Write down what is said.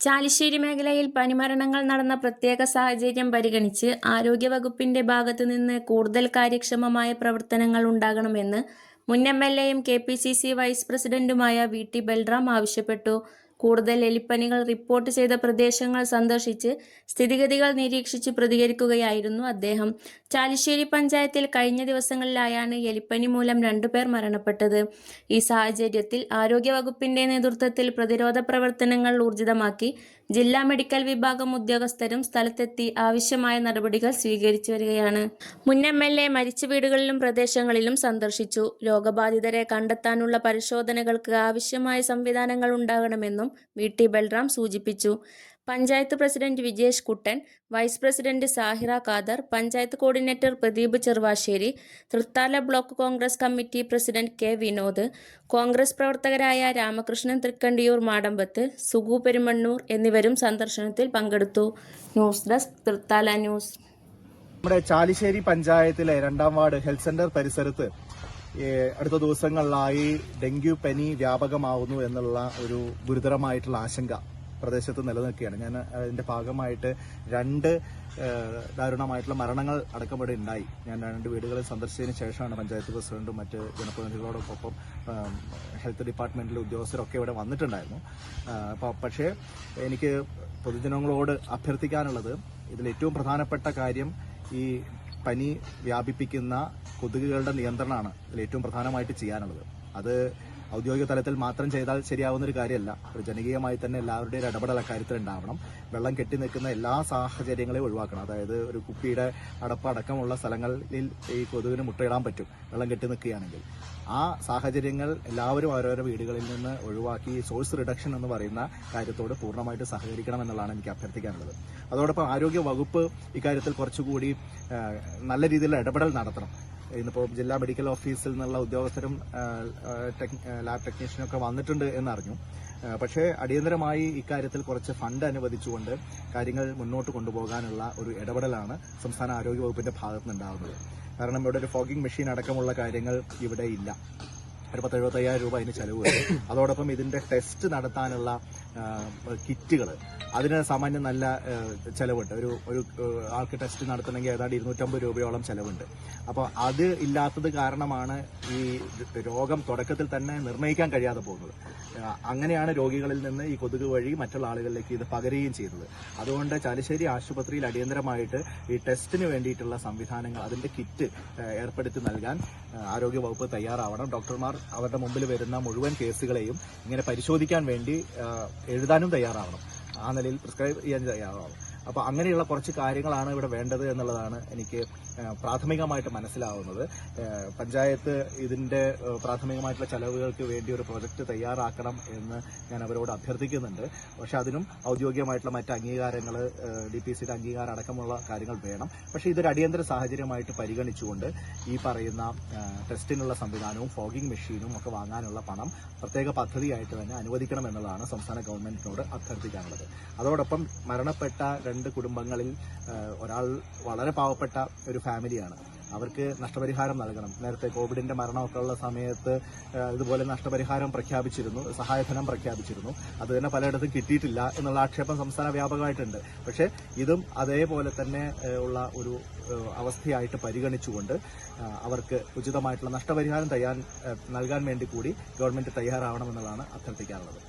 ചാലിശ്ശേരി മേഖലയിൽ പനിമരണങ്ങൾ നടന്ന പ്രത്യേക സാഹചര്യം പരിഗണിച്ച് ആരോഗ്യവകുപ്പിന്റെ ഭാഗത്തു നിന്ന് കൂടുതൽ കാര്യക്ഷമമായ പ്രവർത്തനങ്ങൾ ഉണ്ടാകണമെന്ന് മുൻ എം എൽ എയും K P C C vice പ്രസിഡന്റുമായ വി ടി ബൽറാം ആവശ്യപ്പെട്ടു. കൂടുതൽ എലിപ്പനികൾ റിപ്പോർട്ട് ചെയ്ത പ്രദേശങ്ങൾ സന്ദർശിച്ച് സ്ഥിതിഗതികൾ നിരീക്ഷിച്ച് പ്രതികരിക്കുകയായിരുന്നു അദ്ദേഹം. ചാലിശ്ശേരി പഞ്ചായത്തിൽ കഴിഞ്ഞ ദിവസങ്ങളിലായാണ് എലിപ്പനി മൂലം രണ്ടുപേർ മരണപ്പെട്ടത്. ഈ സാഹചര്യത്തിൽ ആരോഗ്യവകുപ്പിന്റെ നേതൃത്വത്തിൽ പ്രതിരോധ പ്രവർത്തനങ്ങൾ ഊർജിതമാക്കി ജില്ലാ മെഡിക്കൽ വിഭാഗം ഉദ്യോഗസ്ഥരും സ്ഥലത്തെത്തി ആവശ്യമായ നടപടികൾ സ്വീകരിച്ചു വരികയാണ്. മുൻ എം എൽ എ മരിച്ച വീടുകളിലും പ്രദേശങ്ങളിലും സന്ദർശിച്ചു. രോഗബാധിതരെ കണ്ടെത്താനുള്ള പരിശോധനകൾക്ക് ആവശ്യമായ സംവിധാനങ്ങൾ ഉണ്ടാകണമെന്നും വി ടി ബൽറാം സൂചിപ്പിച്ചു. Panchayat president Vijesh Kuttan vice president Sahira Khader panchayat coordinator Pradeep Cheruvassery Thrithala block Congress committee president K Vinod Congress പ്രവർത്തകരായ രാമകൃഷ്ണൻ തൃക്കണ്ടിയൂർ മാടമ്പത്ത് സുഗു പെരുമണ്ണൂർ എന്നിവരും സന്ദർശനത്തിൽ പങ്കെടുത്തു. News desk Thrithala news. നമ്മുടെ ചാലിശ്ശേരി പഞ്ചായത്തിലെ രണ്ടാം വാർഡ് ഹെൽത്ത് സെന്റർ പരിസരത്ത് അടുത്ത ദിവസങ്ങളിലായി ഡെങ്കു പനി വ്യാപകമാവുന്നു എന്നുള്ള ഒരു ഗുരുതരമായിട്ടുള്ള ആശങ്ക പ്രദേശത്ത് നിലനിൽക്കുകയാണ്. ഞാൻ അതിന്റെ ഭാഗമായിട്ട് രണ്ട് ദാരുണമായിട്ടുള്ള മരണങ്ങൾ അടക്കം ഉണ്ടായി. ഞാൻ രണ്ട് വീടുകളിൽ സന്ദർശിച്ചതിന് ശേഷമാണ് പഞ്ചായത്ത് പ്രസിഡന്റും മറ്റ് ജനപ്രതിനിധികളോടൊപ്പം ഹെൽത്ത് ഡിപ്പാർട്ട്മെന്റിലെ ഉദ്യോഗസ്ഥരൊക്കെ ഇവിടെ വന്നിട്ടുണ്ടായിരുന്നു. പക്ഷേ എനിക്ക് പൊതുജനങ്ങളോട് അഭ്യർത്ഥിക്കാനുള്ളത് ഇതിൽ ഏറ്റവും പ്രധാനപ്പെട്ട കാര്യം ഈ പനി വ്യാപിപ്പിക്കുന്ന കൊതുകുകളുടെ നിയന്ത്രണമാണ് ഇതിൽ ഏറ്റവും പ്രധാനമായിട്ട് ചെയ്യാനുള്ളത്. അത് ഔദ്യോഗിക തലത്തിൽ മാത്രം ചെയ്താൽ ശരിയാവുന്ന ഒരു കാര്യമല്ല. ഒരു ജനകീയമായി തന്നെ എല്ലാവരുടെയും ഒരു ഇടപെടൽ അക്കാര്യത്തിൽ ഉണ്ടാവണം വെള്ളം കെട്ടി നിൽക്കുന്ന എല്ലാ സാഹചര്യങ്ങളെയും ഒഴിവാക്കണം. അതായത് ഒരു കുപ്പിയുടെ അടപ്പടക്കമുള്ള സ്ഥലങ്ങളിൽ ഈ കൊതുകിന് മുട്ടയിടാൻ പറ്റും. വെള്ളം കെട്ടി നിൽക്കുകയാണെങ്കിൽ. ആ സാഹചര്യങ്ങൾ എല്ലാവരും ഓരോരോ വീടുകളിൽ നിന്ന് ഒഴിവാക്കി സോഴ്സ് റിഡക്ഷൻ എന്ന് പറയുന്ന കാര്യത്തോട് പൂർണമായിട്ട് സഹകരിക്കണം എന്നുള്ളതാണ് എനിക്ക് അഭ്യർത്ഥിക്കാനുള്ളത്. അതോടൊപ്പം ആരോഗ്യ വകുപ്പ് ഇക്കാര്യത്തിൽ കുറച്ചുകൂടി നല്ല രീതിയിലുള്ള ഇടപെടൽ നടത്തണം. ഇന്നിപ്പോൾ ജില്ലാ മെഡിക്കൽ ഓഫീസിൽ നിന്നുള്ള ഉദ്യോഗസ്ഥരും ലാബ് ടെക്നീഷ്യനും ഒക്കെ വന്നിട്ടുണ്ട് എന്നറിഞ്ഞു. പക്ഷേ അടിയന്തരമായി ഇക്കാര്യത്തിൽ കുറച്ച് ഫണ്ട് അനുവദിച്ചുകൊണ്ട് കാര്യങ്ങൾ മുന്നോട്ട് കൊണ്ടുപോകാനുള്ള ഒരു ഇടപെടലാണ് സംസ്ഥാന ആരോഗ്യ വകുപ്പിന്റെ ഭാഗത്ത് നിന്നുണ്ടാകുന്നത് കാരണം ഇവിടെ ഒരു ഫോഗിംഗ് മെഷീൻ അടക്കമുള്ള കാര്യങ്ങൾ ഇവിടെ ഇല്ല. ഒരു പത്ത് എഴുപത്തയ്യായിരം രൂപ അതിന് ചെലവ് വരും. അതോടൊപ്പം ഇതിന്റെ ടെസ്റ്റ് നടത്താനുള്ള കിറ്റുകൾ അതിന് സാമാന്യം നല്ല ചിലവുണ്ട്. ഒരു ഒരു ആൾക്ക് ടെസ്റ്റ് നടത്തണമെങ്കിൽ ഏതാണ്ട് ഇരുന്നൂറ്റമ്പത് രൂപയോളം ചിലവുണ്ട്. അപ്പോൾ അത് ഇല്ലാത്തത് കാരണമാണ് ഈ രോഗം തുടക്കത്തിൽ തന്നെ നിർണയിക്കാൻ കഴിയാതെ പോകുന്നത്. അങ്ങനെയാണ് രോഗികളിൽ നിന്ന് ഈ കൊതുക് വഴി മറ്റുള്ള ആളുകളിലേക്ക് ഇത് പകരുകയും ചെയ്തത്. അതുകൊണ്ട് ചാലിശ്ശേരി ആശുപത്രിയിൽ അടിയന്തരമായിട്ട് ഈ ടെസ്റ്റിന് വേണ്ടിയിട്ടുള്ള സംവിധാനങ്ങൾ അതിന്റെ കിറ്റ് ഏർപ്പെടുത്തി നൽകാൻ ആരോഗ്യ വകുപ്പ് തയ്യാറാവണം. ഡോക്ടർമാർ അവരുടെ മുമ്പിൽ വരുന്ന മുഴുവൻ കേസുകളെയും ഇങ്ങനെ പരിശോധിക്കാൻ വേണ്ടി എഴുതാനും തയ്യാറാവണം. ആ നിലയിൽ പ്രിസ്ക്രൈബ് ചെയ്യാൻ തയ്യാറാവണം. അപ്പോൾ അങ്ങനെയുള്ള കുറച്ച് കാര്യങ്ങളാണ് ഇവിടെ വേണ്ടത് എന്നുള്ളതാണ് എനിക്ക് പ്രാഥമികമായിട്ട് മനസ്സിലാവുന്നത്. പഞ്ചായത്ത് ഇതിന്റെ പ്രാഥമികമായിട്ടുള്ള ചെലവുകൾക്ക് വേണ്ടി ഒരു പ്രൊജക്ട് തയ്യാറാക്കണം എന്ന് ഞാൻ അവരോട് അഭ്യർത്ഥിക്കുന്നുണ്ട്. പക്ഷെ അതിനും ഔദ്യോഗികമായിട്ടുള്ള മറ്റ് അംഗീകാരങ്ങൾ ഡി പി സിയുടെ അംഗീകാരം അടക്കമുള്ള കാര്യങ്ങൾ വേണം. പക്ഷേ ഇതൊരു അടിയന്തര സാഹചര്യമായിട്ട് പരിഗണിച്ചുകൊണ്ട് ഈ പറയുന്ന ടെസ്റ്റിനുള്ള സംവിധാനവും ഫോഗിംഗ് മെഷീനും ഒക്കെ വാങ്ങാനുള്ള പണം പ്രത്യേക പദ്ധതിയായിട്ട് തന്നെ അനുവദിക്കണം എന്നുള്ളതാണ് സംസ്ഥാന ഗവൺമെന്റിനോട് അഭ്യർത്ഥിക്കാനുള്ളത്. അതോടൊപ്പം മരണപ്പെട്ട രണ്ട് കുടുംബങ്ങളിൽ ഒരാൾ വളരെ പാവപ്പെട്ട ഒരു ഫാമിലിയാണ്. അവർക്ക് നഷ്ടപരിഹാരം നൽകണം. നേരത്തെ കോവിഡിന്റെ മരണമൊക്കെ ഉള്ള സമയത്ത് ഇതുപോലെ നഷ്ടപരിഹാരം പ്രഖ്യാപിച്ചിരുന്നു സഹായധനം പ്രഖ്യാപിച്ചിരുന്നു. അത് തന്നെ പലയിടത്തും കിട്ടിയിട്ടില്ല എന്നുള്ള ആക്ഷേപം സംസ്ഥാന വ്യാപകമായിട്ടുണ്ട്. പക്ഷേ ഇതും അതേപോലെ തന്നെ ഉള്ള ഒരു അവസ്ഥയായിട്ട് പരിഗണിച്ചുകൊണ്ട് അവർക്ക് ഉചിതമായിട്ടുള്ള നഷ്ടപരിഹാരം തയ്യാൻ നൽകാൻ വേണ്ടി കൂടി ഗവൺമെന്റ് തയ്യാറാവണമെന്നുള്ളതാണ് അഭ്യർത്ഥിക്കാനുള്ളത്